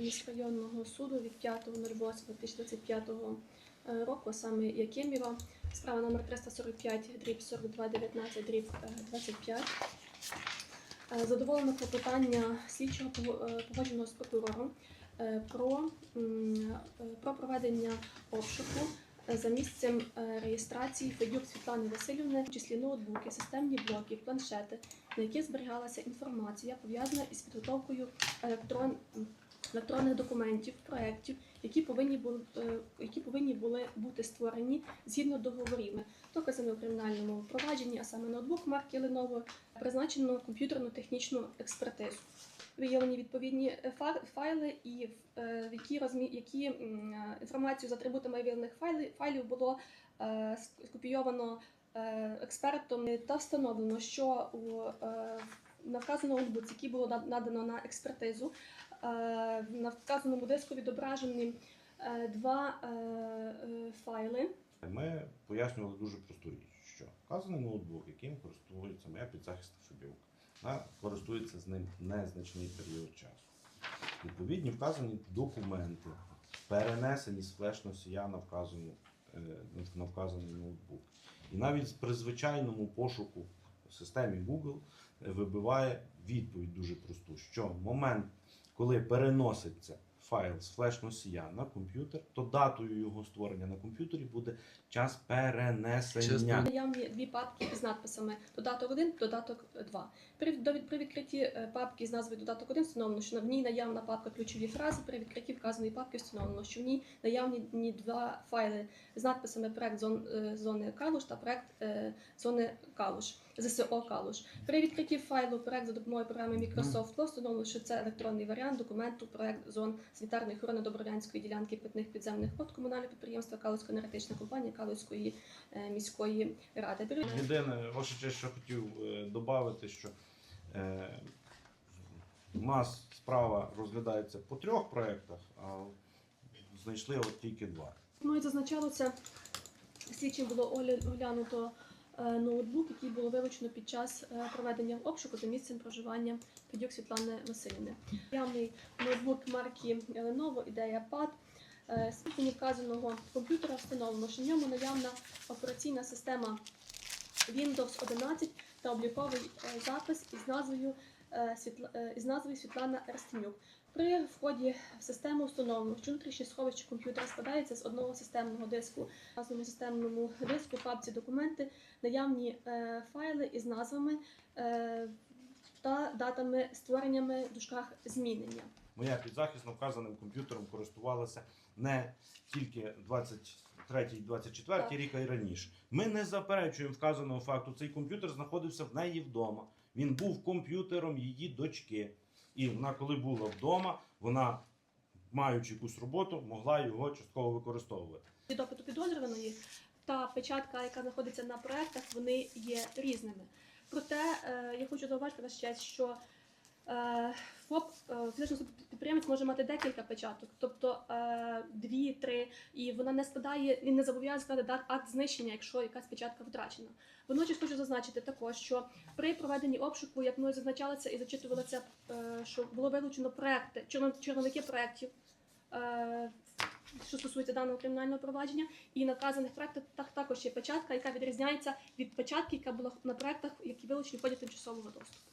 міськрайонного суду від 5.08.2025 е, року, саме Якимєва, справа номер 345, дріб 42, 19, дріб е, 25. Е, Задоволено клопотання слідчого е, погодженого з прокурором е, про, про проведення обшуку за місцем реєстрації Федюк Світлани Васильівни, в числі ноутбуки, системні блоки, планшети, на яких зберігалася інформація, пов'язана із підготовкою електрон... електронних документів, проєктів, які повинні були, е, які повинні були бути створені згідно договорів. Доказами у кримінальному провадженні, а саме ноутбук марки Lenovo, призначено комп'ютерну технічну експертизу. Виявлені відповідні е, файли, і е, в які розмі... які інформацію з атрибутами виявлених файлів, файлів було ск- скопійовано експертом та встановлено, що у на вказаному ноутбуці, який було надано на експертизу, е, на вказаному диску відображені е, два е, файли. Ми пояснювали дуже просту річ, що вказаний ноутбук, яким користується моя підзахисна Федюк, вона користується з ним незначний період часу. Відповідні вказані документи перенесені з флеш-носія на, вказану, е, на вказаний ноутбук. І навіть при звичайному пошуку в системі Google е, вибиває відповідь дуже просту, що момент, коли переноситься файл з флеш-носія на комп'ютер, то датою його створення на комп'ютері буде час перенесення. Чесно? Наявні дві папки із надписами додаток 1, додаток 2. При, до- при відкритті е, папки з назвою додаток 1 встановлено, що в ній наявна папка ключові фрази. При відкритті вказаної папки встановлено, що в ній наявні ні два файли з надписами проект зон, е, зони Калуш та проект е, зони Калуш, ЗСО Калуш. При відкритті файлу проект за допомогою програми Microsoft Flow встановлено, що це електронний варіант документу проект зон санітарної охорони Добров'янської ділянки питних підземних вод комунального підприємства Калуська енергетична компанія Калуської е, міської ради. Єдине, ваше честь, що хотів додати, що е, у нас справа розглядається по трьох проєктах, а знайшли от тільки два. Ну і зазначалося, слідчим було оглянуто е, ноутбук, який було вилучено під час е, проведення обшуку за місцем проживання Федюк Світлани Васильівни. Явний ноутбук марки Lenovo IdeaPad. Е, Світлені вказаного комп'ютера встановлено, що в ньому наявна операційна система Windows 11 та обліковий е, запис із назвою е, е, із назвою Світлана Растемюк. При вході в систему встановлено, що внутрішнє сховище комп'ютера складається з одного системного диску. На цьому системному диску в папці документи наявні е, файли із назвами е, та датами створеннями в дужках змінення. Моя підзахисна вказаним комп'ютером користувалася не тільки 23-24 Так. рік, а й раніше. Ми не заперечуємо вказаного факту. Цей комп'ютер знаходився в неї вдома. Він був комп'ютером її дочки. І вона, коли була вдома, вона, маючи якусь роботу, могла його частково використовувати. Від допиту підозрюваної та печатка, яка знаходиться на проектах, вони є різними. Проте е, я хочу зауважити на честь, що ФОП е, фізичний підприємець може мати декілька печаток, тобто е, дві, три, і вона не складає, він не зобов'язаний складати акт знищення, якщо якась печатка втрачена. Водночас хочу зазначити також, що при проведенні обшуку, як мною зазначалося і зачитувалося, е, що було вилучено проекти, червоники проєктів. Е, що стосується даного кримінального провадження, і на вказаних проектах також є печатка, яка відрізняється від печатки, яка була на проектах, які вилучені в ході тимчасового доступу.